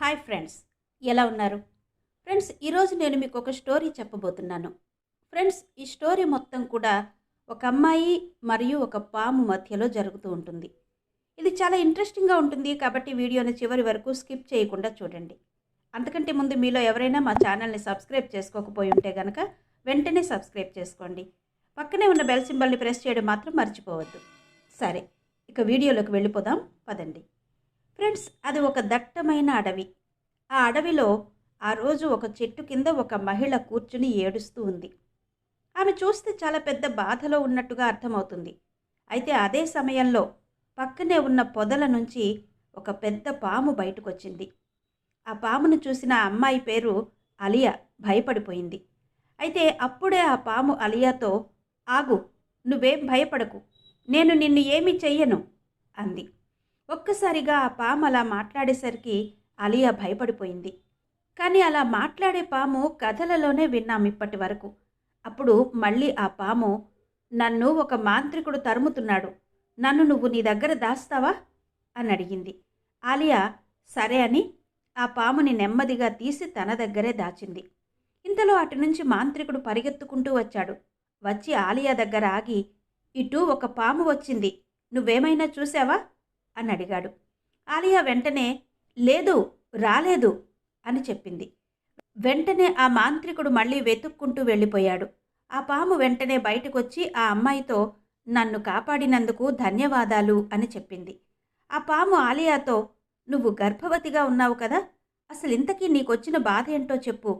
Hi friends ఎలా ఉన్నారు? Friends ఈరోజు నేను మీకు ఒక స్టోరీ చెప్పబోతున్నాను. ఫ్రెండ్స్ ఈ స్టోరీ మొత్తం కూడా ఒక అమ్మాయి మరియు ఒక పాము మధ్యలో జరుగుతూ ఉంటుంది. ఇది చాలా ఇంట్రెస్టింగ్గా ఉంటుంది కాబట్టి వీడియోని చివరి వరకు స్కిప్ చేయకుండా చూడండి. అంతకంటే ముందు మీలో ఎవరైనా మా ఛానల్ని సబ్స్క్రైబ్ చేసుకోకపోయి ఉంటే కనుక వెంటనే సబ్స్క్రైబ్ చేసుకోండి. పక్కనే ఉన్న బెల్ సింబల్ని ప్రెస్ చేయడం మాత్రం మర్చిపోవద్దు. సరే ఇక వీడియోలోకి వెళ్ళిపోదాం. పదండి. ఫ్రెండ్స్ అది ఒక దట్టమైన అడవి. ఆ అడవిలో ఆ రోజు ఒక చెట్టు కింద ఒక మహిళ కూర్చుని ఏడుస్తూ ఉంది. ఆమె చూస్తే చాలా పెద్ద బాధలో ఉన్నట్టుగా అర్థమవుతుంది. అయితే అదే సమయంలో పక్కనే ఉన్న పొదల నుంచి ఒక పెద్ద పాము బయటకొచ్చింది. ఆ పామును చూసిన అమ్మాయి పేరు అలియా భయపడిపోయింది. అయితే అప్పుడే ఆ పాము అలియాతో ఆగు నువ్వేం భయపడకు నేను నిన్ను ఏమీ చెయ్యను అంది. ఒక్కసారిగా ఆ పాము అలా మాట్లాడేసరికి అలియా భయపడిపోయింది. కానీ అలా మాట్లాడే పాము కథలలోనే విన్నాం ఇప్పటి వరకు. అప్పుడు మళ్ళీ ఆ పాము నన్ను ఒక మాంత్రికుడు తరుముతున్నాడు. నన్ను నువ్వు నీ దగ్గర దాస్తావా? అని అడిగింది. ఆలియా సరే అని ఆ పాముని నెమ్మదిగా తీసి తన దగ్గరే దాచింది. ఇంతలో అటు నుంచి మాంత్రికుడు పరిగెత్తుకుంటూ వచ్చాడు. వచ్చి ఆలియా దగ్గర ఆగి ఇటు ఒక పాము వచ్చింది. నువ్వేమైనా చూసావా అని అడిగాడు. ఆలియా వెంటనే లేదు రాలేదు అని చెప్పింది. వెంటనే ఆ మాంత్రికుడు మళ్ళీ వెతుక్కుంటూ వెళ్ళిపోయాడు. ఆ పాము వెంటనే బయటకొచ్చి ఆ అమ్మాయితో నన్ను కాపాడినందుకు ధన్యవాదాలు అని చెప్పింది. ఆ పాము ఆలియాతో నువ్వు గర్భవతిగా ఉన్నావు కదా అసలు ఇంతకీ నీకొచ్చిన బాధ ఏంటో చెప్పు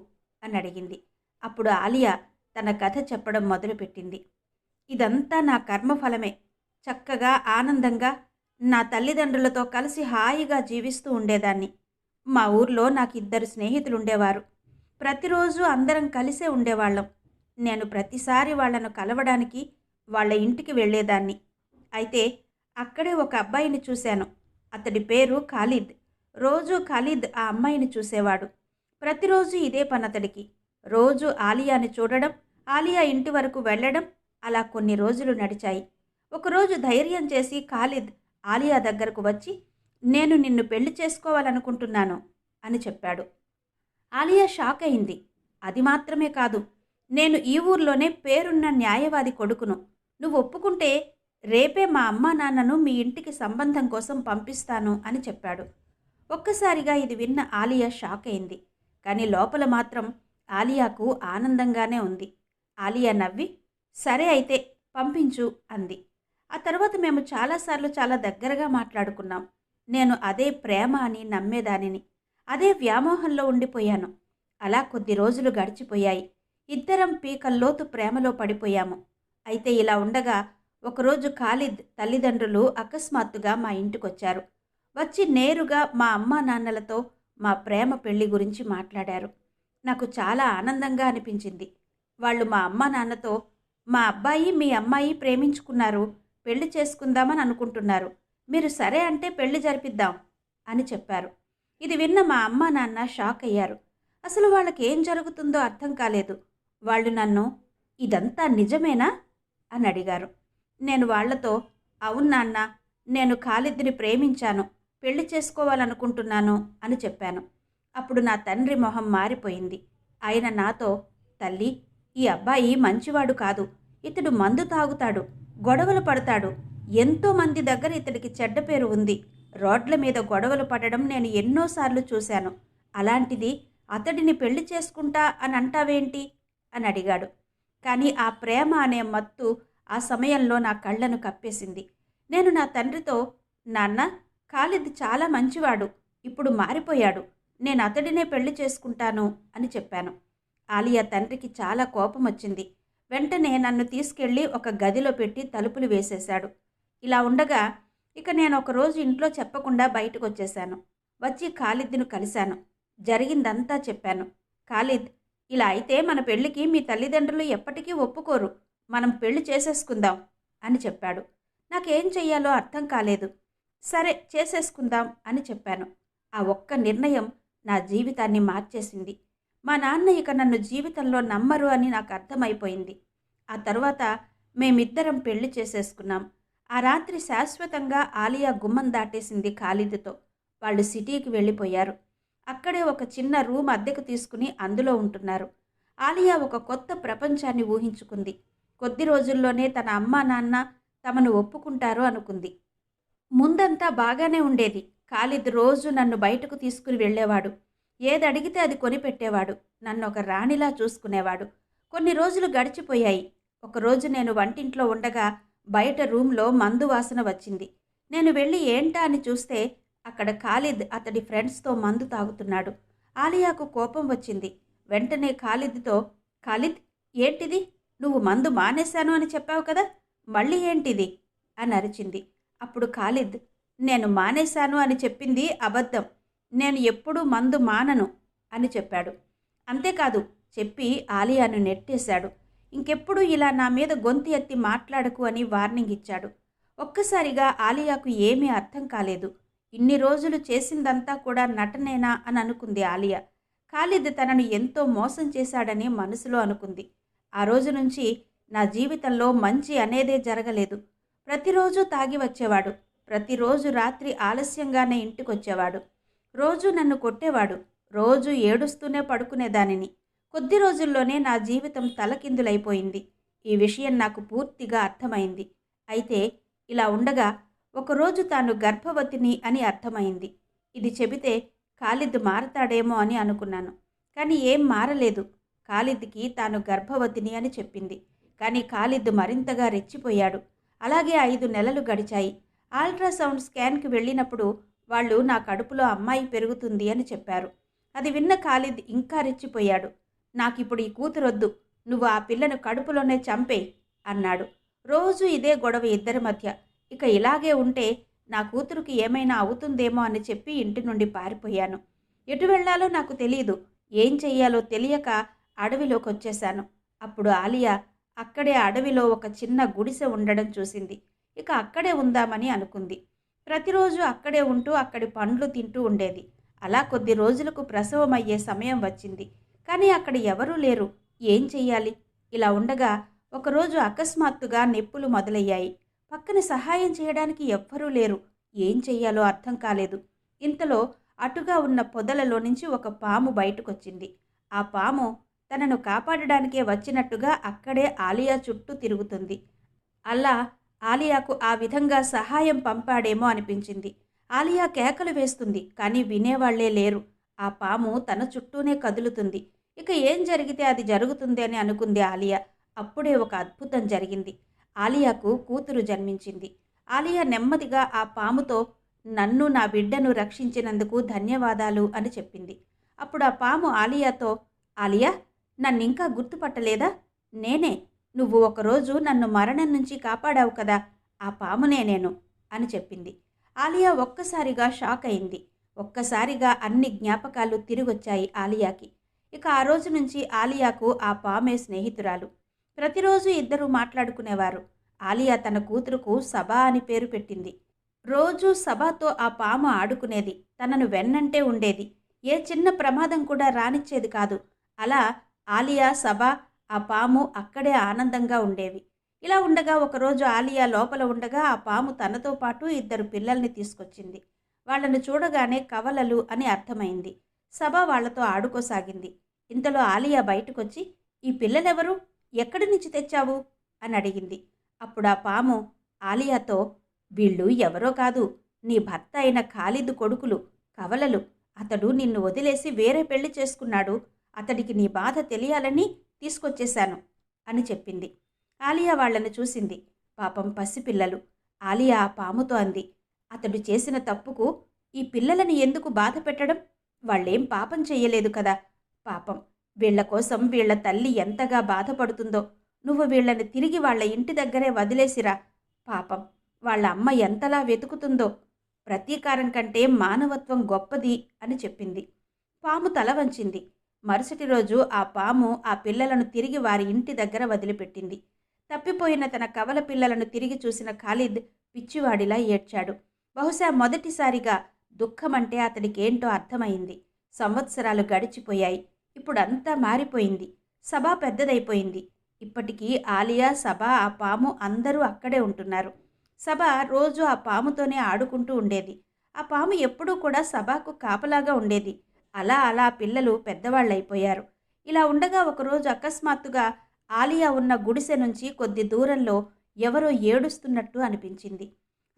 అని అడిగింది. అప్పుడు ఆలియా తన కథ చెప్పడం మొదలుపెట్టింది. ఇదంతా నా కర్మఫలమే. చక్కగా ఆనందంగా నా తల్లిదండ్రులతో కలిసి హాయిగా జీవిస్తూ ఉండేదాన్ని. మా ఊర్లో నాకు ఇద్దరు స్నేహితులు ఉండేవారు ప్రతిరోజు అందరం కలిసే ఉండేవాళ్ళం. నేను ప్రతిసారి వాళ్ళను కలవడానికి వాళ్ళ ఇంటికి వెళ్ళేదాన్ని. అయితే అక్కడే ఒక అబ్బాయిని చూశాను. అతడి పేరు ఖాలిద్. రోజు ఖాలిద్ ఆ అమ్మాయిని చూసేవాడు. ప్రతిరోజు ఇదే పని అతడికి రోజు ఆలియాని చూడడం ఆలియా ఇంటి వరకు వెళ్ళడం అలా కొన్ని రోజులు నడిచాయి. ఒకరోజు ధైర్యం చేసి ఖాలిద్ ఆలియా దగ్గరకు వచ్చి నేను నిన్ను పెళ్ళి చేసుకోవాలనుకుంటున్నాను అని చెప్పాడు. ఆలియా షాక్ అయింది. అది మాత్రమే కాదు నేను ఈ ఊర్లోనే పేరున్న న్యాయవాది కొడుకును. నువ్వు ఒప్పుకుంటే రేపే మా అమ్మా నాన్నను మీ ఇంటికి సంబంధం కోసం పంపిస్తాను అని చెప్పాడు. ఒక్కసారిగా ఇది విన్న ఆలియా షాక్ అయింది. కానీ లోపల మాత్రం ఆలియాకు ఆనందంగానే ఉంది. ఆలియా నవ్వి సరే అయితే పంపించు అంది. ఆ తర్వాత మేము చాలాసార్లు చాలా దగ్గరగా మాట్లాడుకున్నాం. నేను అదే ప్రేమ అని నమ్మేదానిని. అదే వ్యామోహంలో ఉండిపోయాను. అలా కొద్ది రోజులు గడిచిపోయాయి. ఇద్దరం పీకల్లోతు ప్రేమలో పడిపోయాము. అయితే ఇలా ఉండగా ఒకరోజు ఖాలిద్ తల్లిదండ్రులు అకస్మాత్తుగా మా ఇంటికొచ్చారు. వచ్చి నేరుగా మా అమ్మా నాన్నలతో మా ప్రేమ పెళ్ళి గురించి మాట్లాడారు. నాకు చాలా ఆనందంగా అనిపించింది. వాళ్ళు మా అమ్మా నాన్నతో మా అబ్బాయి మీ అమ్మాయి ప్రేమించుకున్నారు. పెళ్ళి చేసుకుందామని అనుకుంటున్నారు. మీరు సరే అంటే పెళ్ళి జరిపిద్దాం అని చెప్పారు. ఇది విన్న మా అమ్మా నాన్న షాక్ అయ్యారు. అసలు వాళ్ళకి ఏం జరుగుతుందో అర్థం కాలేదు. వాళ్ళు నన్ను ఇదంతా నిజమేనా? అని అడిగారు. నేను వాళ్ళతో అవును నాన్న నేను ఖాలిద్ని ప్రేమించాను పెళ్ళి చేసుకోవాలనుకుంటున్నాను అని చెప్పాను. అప్పుడు నా తండ్రి మొహం మారిపోయింది. ఆయన నాతో తల్లి ఈ అబ్బాయి మంచివాడు కాదు. ఇతడు మందు తాగుతాడు. గొడవలు పడతాడు. ఎంతోమంది దగ్గర ఇతడికి చెడ్డ పేరు ఉంది. రోడ్ల మీద గొడవలు పడడం నేను ఎన్నోసార్లు చూశాను. అలాంటిది అతడిని పెళ్ళి చేసుకుంటా అని అంటావేంటి? అని అడిగాడు. కానీ ఆ ప్రేమ అనే మత్తు ఆ సమయంలో నా కళ్ళను కప్పేసింది. నేను నా తండ్రితో నాన్న ఖాలిద్ చాలా మంచివాడు. ఇప్పుడు మారిపోయాడు. నేను అతడినే పెళ్ళి చేసుకుంటాను అని చెప్పాను. ఆలియా తండ్రికి చాలా కోపం వచ్చింది వెంటనే నన్ను తీసుకెళ్ళి ఒక గదిలో పెట్టి తలుపులు వేసేశాడు. ఇలా ఉండగా ఇక నేను ఒకరోజు ఇంట్లో చెప్పకుండా బయటకు వచ్చేశాను వచ్చి ఖాలిద్ను కలిశాను. జరిగిందంతా చెప్పాను. ఖాలిద్ ఇలా అయితే మన పెళ్ళికి మీ తల్లిదండ్రులు ఎప్పటికీ ఒప్పుకోరు. మనం పెళ్ళి చేసేసుకుందాం అని చెప్పాడు. నాకేం చెయ్యాలో అర్థం కాలేదు. సరే చేసేసుకుందాం అని చెప్పాను. ఆ ఒక్క నిర్ణయం నా జీవితాన్ని మార్చేసింది. మా నాన్న ఇక నన్ను జీవితంలో నమ్మరు అని నాకు అర్థమైపోయింది. ఆ తర్వాత మేమిద్దరం పెళ్ళి చేసేసుకున్నాం. ఆ రాత్రి శాశ్వతంగా ఆలియా గుమ్మం దాటేసింది ఖాలిద్తో వాళ్ళు సిటీకి వెళ్ళిపోయారు. అక్కడే ఒక చిన్న రూమ్ అద్దెకు తీసుకుని అందులో ఉంటున్నారు. ఆలియా ఒక కొత్త ప్రపంచాన్ని ఊహించుకుంది. కొద్ది రోజుల్లోనే తన అమ్మ నాన్న తమను ఒప్పుకుంటారు అనుకుంది. ముందంతా బాగానే ఉండేది. ఖాలిద్ రోజు నన్ను బయటకు తీసుకుని వెళ్ళేవాడు. ఏది అడిగితే అది కొనిపెట్టేవాడు. నన్ను ఒక రాణిలా చూసుకునేవాడు. కొన్ని రోజులు గడిచిపోయాయి. ఒకరోజు నేను వంటింట్లో ఉండగా బయట రూమ్లో మందు వాసన వచ్చింది. నేను వెళ్ళి ఏంటా అని చూస్తే అక్కడ ఖాలిద్ అతడి ఫ్రెండ్స్తో మందు తాగుతున్నాడు. ఆలియాకు కోపం వచ్చింది. వెంటనే ఖాలిద్తో ఖాలిద్ ఏంటిది? నువ్వు మందు మానేశాను అని చెప్పావు కదా? మళ్ళీ ఏంటిది? అని అరిచింది. అప్పుడు ఖాలిద్ నేను మానేశాను అని చెప్పింది అబద్ధం. నేను ఎప్పుడూ మందు మానను అని చెప్పాడు. అంతేకాదు చెప్పి ఆలియాను నెట్టేశాడు. ఇంకెప్పుడు ఇలా నా మీద గొంతు ఎత్తి మాట్లాడకు అని వార్నింగ్ ఇచ్చాడు. ఒక్కసారిగా ఆలియాకు ఏమీ అర్థం కాలేదు. ఇన్ని రోజులు చేసిందంతా కూడా నటనేనా అని అనుకుంది ఆలియా. ఖాలిద్ తనను ఎంతో మోసం చేశాడని మనసులో అనుకుంది. ఆ రోజు నుంచి నా జీవితంలో మంచి అనేదే జరగలేదు. ప్రతిరోజు తాగి వచ్చేవాడు. ప్రతిరోజు రాత్రి ఆలస్యంగానే ఇంటికొచ్చేవాడు. రోజు నన్ను కొట్టేవాడు. రోజు ఏడుస్తూనే పడుకునేదానిని. కొద్ది రోజుల్లోనే నా జీవితం తలకిందులైపోయింది. ఈ విషయం నాకు పూర్తిగా అర్థమైంది. అయితే ఇలా ఉండగా ఒకరోజు తాను గర్భవతిని అని అర్థమైంది. ఇది చెబితే ఖాలిద్ మారతాడేమో అని అనుకున్నాను. కానీ ఏం మారలేదు. ఖాలిద్కి తాను గర్భవతిని అని చెప్పింది. కానీ ఖాలిద్ మరింతగా రెచ్చిపోయాడు. అలాగే ఐదు నెలలు గడిచాయి. అల్ట్రాసౌండ్ స్కాన్కి వెళ్ళినప్పుడు వాళ్ళు నా కడుపులో అమ్మాయి పెరుగుతుంది అని చెప్పారు. అది విన్న ఖాలిద్ ఇంకా రెచ్చిపోయాడు. నాకిప్పుడు ఈ కూతురొద్దు. నువ్వు ఆ పిల్లను కడుపులోనే చంపే అన్నాడు. రోజు ఇదే గొడవ ఇద్దరి మధ్య. ఇక ఇలాగే ఉంటే నా కూతురుకి ఏమైనా అవుతుందేమో అని చెప్పి ఇంటి నుండి పారిపోయాను. ఎటు వెళ్ళాలో నాకు తెలియదు ఏం చెయ్యాలో తెలియక అడవిలోకి వచ్చేశాను. అప్పుడు ఆలియా అక్కడే అడవిలో ఒక చిన్న గుడిసె ఉండడం చూసింది. ఇక అక్కడే ఉందామని అనుకుంది. ప్రతిరోజు అక్కడే ఉంటూ అక్కడి పండ్లు తింటూ ఉండేది. అలా కొద్ది రోజులకు ప్రసవం అయ్యే సమయం వచ్చింది. కానీ అక్కడ ఎవరూ లేరు. ఏం చెయ్యాలి? ఇలా ఉండగా ఒకరోజు అకస్మాత్తుగా నొప్పులు మొదలయ్యాయి. పక్కన సహాయం చేయడానికి ఎవ్వరూ లేరు. ఏం చెయ్యాలో అర్థం కాలేదు. ఇంతలో అటుగా ఉన్న పొదలలో నుంచి ఒక పాము బయటకొచ్చింది. ఆ పాము తనను కాపాడడానికే వచ్చినట్టుగా అక్కడే ఆలియా చుట్టూ తిరుగుతుంది. అలా ఆలియాకు ఆ విధంగా సహాయం పంపాడేమో అనిపించింది. ఆలియా కేకలు వేస్తుంది కానీ వినేవాళ్ళే లేరు. ఆ పాము తన చుట్టూనే కదులుతుంది. ఇక ఏం జరిగితే అది జరుగుతుంది అని అనుకుంది ఆలియా. అప్పుడే ఒక అద్భుతం జరిగింది. ఆలియాకు కూతురు జన్మించింది. ఆలియా నెమ్మదిగా ఆ పాముతో నన్ను నా బిడ్డను రక్షించినందుకు ధన్యవాదాలు అని చెప్పింది. అప్పుడు ఆ పాము ఆలియాతో ఆలియా నన్నింకా గుర్తుపట్టలేదా? నేనే నువ్వు ఒకరోజు నన్ను మరణం నుంచి కాపాడావు కదా ఆ పామునే నేను అని చెప్పింది. ఆలియా ఒక్కసారిగా షాక్ అయింది. ఒక్కసారిగా అన్ని జ్ఞాపకాలు తిరిగొచ్చాయి ఆలియాకి. ఇక ఆ రోజు నుంచి ఆలియాకు ఆ పామే స్నేహితురాలు. ప్రతిరోజు ఇద్దరు మాట్లాడుకునేవారు. ఆలియా తన కూతురుకు సభా అని పేరు పెట్టింది. రోజు సభాతో ఆ పాము ఆడుకునేది తనను వెన్నంటే ఉండేది. ఏ చిన్న ప్రమాదం కూడా రానిచ్చేది కాదు. అలా ఆలియా సభ ఆ పాము అక్కడే ఆనందంగా ఉండేవి ఇలా ఉండగా ఒకరోజు ఆలియా లోపల ఉండగా ఆ పాము తనతో పాటు ఇద్దరు పిల్లల్ని తీసుకొచ్చింది. వాళ్ళను చూడగానే కవలలు అని అర్థమైంది. సభ వాళ్ళతో ఆడుకోసాగింది. ఇంతలో ఆలియా బయటకొచ్చి ఈ పిల్లలెవరు? ఎక్కడి నుంచి తెచ్చావు? అని అడిగింది. అప్పుడు ఆ పాము ఆలియాతో వీళ్ళు ఎవరో కాదు. నీ భర్త అయిన ఖాలిద్ కొడుకులు కవలలు. అతడు నిన్ను వదిలేసి వేరే పెళ్ళి చేసుకున్నాడు. అతడికి నీ బాధ తెలియాలని తీసుకొచ్చేశాను అని చెప్పింది. ఆలియా వాళ్ళని చూసింది. పాపం పసిపిల్లలు ఆలియా పాముతో అంది అతడు చేసిన తప్పుకు ఈ పిల్లలని ఎందుకు బాధ పెట్టడం? వాళ్ళేం పాపం చెయ్యలేదు కదా. పాపం వీళ్ళ కోసం వీళ్ళ తల్లి ఎంతగా బాధపడుతుందో. నువ్వు వీళ్ళని తిరిగి వాళ్ళ ఇంటి దగ్గరే వదిలేసిరా. పాపం వాళ్ళ అమ్మ ఎంతలా వెతుకుతుందో. ప్రతీకారం కంటే మానవత్వం గొప్పది అని చెప్పింది. పాము తల వంచింది. మరుసటి రోజు ఆ పాము ఆ పిల్లలను తిరిగి వారి ఇంటి దగ్గర వదిలిపెట్టింది. తప్పిపోయిన తన కవల పిల్లలను తిరిగి చూసిన ఖాలిద్ పిచ్చివాడిలా ఏడ్చాడు. బహుశా మొదటిసారిగా దుఃఖమంటే అతడికేంటో అర్థమైంది. సంవత్సరాలు గడిచిపోయాయి. ఇప్పుడంతా మారిపోయింది. సభ పెద్దదైపోయింది. ఇప్పటికీ ఆలియా సభ ఆ పాము అందరూ అక్కడే ఉంటున్నారు. సభ రోజు ఆ పాముతోనే ఆడుకుంటూ ఉండేది. ఆ పాము ఎప్పుడూ కూడా సభకు కాపలాగా ఉండేది. అలా అలా పిల్లలు పెద్దవాళ్ళైపోయారు. ఇలా ఉండగా ఒకరోజు అకస్మాత్తుగా ఆలియా ఉన్న గుడిసె నుంచి కొద్ది దూరంలో ఎవరో ఏడుస్తున్నట్టు అనిపించింది.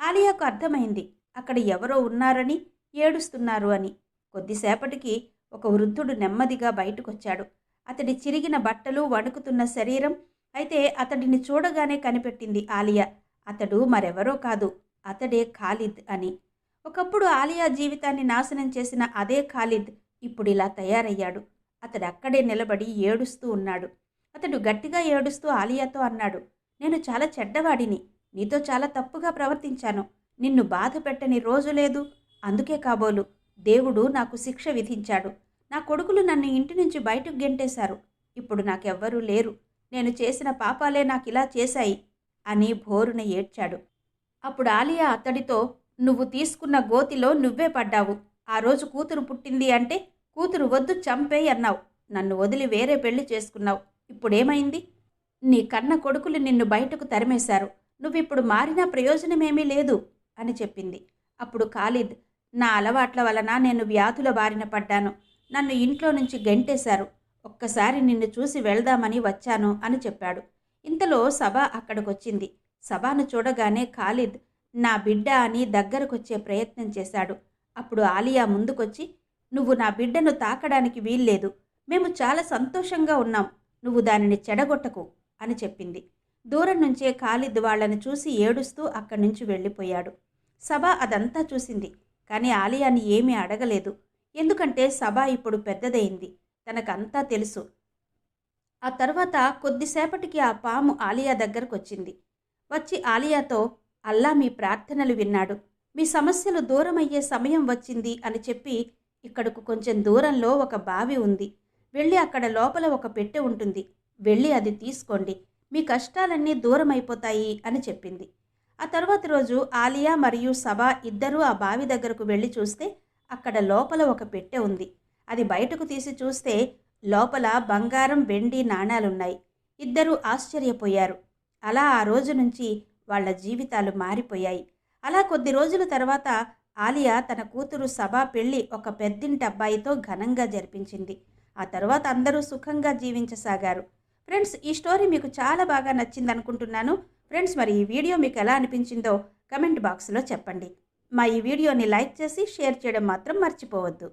ఆలియాకు అర్థమైంది అక్కడ ఎవరో ఉన్నారని ఏడుస్తున్నారు అని. కొద్దిసేపటికి ఒక వృద్ధుడు నెమ్మదిగా బయటకొచ్చాడు. అతడి చిరిగిన బట్టలు వణుకుతున్న శరీరం అయితే అతడిని చూడగానే కనిపెట్టింది ఆలియా. అతడు మరెవరో కాదు అతడే ఖాలిద్ అని. ఒకప్పుడు ఆలియా జీవితాన్ని నాశనం చేసిన అదే ఖాలిద్ ఇప్పుడు ఇలా తయారయ్యాడు. అతడు అక్కడే నిలబడి ఏడుస్తూ ఉన్నాడు. అతడు గట్టిగా ఏడుస్తూ ఆలియాతో అన్నాడు నేను చాలా చెడ్డవాడిని. నీతో చాలా తప్పుగా ప్రవర్తించాను. నిన్ను బాధ పెట్టని రోజు లేదు. అందుకే కాబోలు దేవుడు నాకు శిక్ష విధించాడు. నా కొడుకులు నన్ను ఇంటి నుంచి బయటకు గెంటేశారు. ఇప్పుడు నాకెవ్వరూ లేరు. నేను చేసిన పాపాలే నాకు ఇలా చేశాయి అని భోరున ఏడ్చాడు. అప్పుడు ఆలియా అతడితో నువ్వు తీసుకున్న గోతిలో నువ్వే పడ్డావు. ఆ రోజు కూతురు పుట్టింది అంటే కూతురు వద్దు చంపేయి అన్నావు. నన్ను వదిలి వేరే పెళ్ళి చేసుకున్నావు. ఇప్పుడేమైంది? నీ కన్న కొడుకులు నిన్ను బయటకు తరిమేశారు. నువ్విప్పుడు మారినా ప్రయోజనమేమీ లేదు అని చెప్పింది. అప్పుడు ఖాలిద్ నా అలవాట్ల వలన నేను వ్యాధుల బారిన పడ్డాను. నన్ను ఇంట్లో నుంచి గెంటేశారు. ఒక్కసారి నిన్ను చూసి వెళ్దామని వచ్చాను అని చెప్పాడు. ఇంతలో సభ అక్కడికొచ్చింది. సభను చూడగానే ఖాలిద్ నా బిడ్డ అని దగ్గరకొచ్చే ప్రయత్నం చేశాడు. అప్పుడు ఆలియా ముందుకొచ్చి నువ్వు నా బిడ్డను తాకడానికి వీల్లేదు. మేము చాలా సంతోషంగా ఉన్నాం. నువ్వు దానిని చెడగొట్టకు అని చెప్పింది. దూరం నుంచే ఖాలిద్ వాళ్ళని చూసి ఏడుస్తూ అక్కడి నుంచి వెళ్ళిపోయాడు. సభ అదంతా చూసింది కానీ ఆలియాని ఏమీ అడగలేదు. ఎందుకంటే సభ ఇప్పుడు పెద్దదైంది తనకంతా తెలుసు. ఆ తర్వాత కొద్దిసేపటికి ఆ పాము ఆలియా దగ్గరకు వచ్చింది వచ్చి ఆలియాతో అల్లా మీ ప్రార్థనలు విన్నాడు. మీ సమస్యలు దూరమయ్యే సమయం వచ్చింది అని చెప్పి ఇక్కడకు కొంచెం దూరంలో ఒక బావి ఉంది. వెళ్ళి అక్కడ లోపల ఒక పెట్టె ఉంటుంది. వెళ్ళి అది తీసుకోండి. మీ కష్టాలన్నీ దూరం అయిపోతాయి అని చెప్పింది. ఆ తర్వాత రోజు ఆలియా మరియు సభా ఇద్దరూ ఆ బావి దగ్గరకు వెళ్ళి చూస్తే అక్కడ లోపల ఒక పెట్టె ఉంది. అది బయటకు తీసి చూస్తే లోపల బంగారం వెండి నాణాలున్నాయి. ఇద్దరూ ఆశ్చర్యపోయారు. అలా ఆ రోజు నుంచి వాళ్ళ జీవితాలు మారిపోయాయి. అలా కొద్ది రోజుల తర్వాత ఆలియా తన కూతురు సభా పెళ్ళి ఒక పెద్దింటి అబ్బాయితో ఘనంగా జరిపించింది. ఆ తర్వాత అందరూ సుఖంగా జీవించసాగారు. ఫ్రెండ్స్ ఈ స్టోరీ మీకు చాలా బాగా నచ్చింది అనుకుంటున్నాను ఫ్రెండ్స్ మరి ఈ వీడియో మీకు ఎలా అనిపించిందో కమెంట్ బాక్స్లో చెప్పండి. మా ఈ వీడియోని లైక్ చేసి షేర్ చేయడం మాత్రం మర్చిపోవద్దు.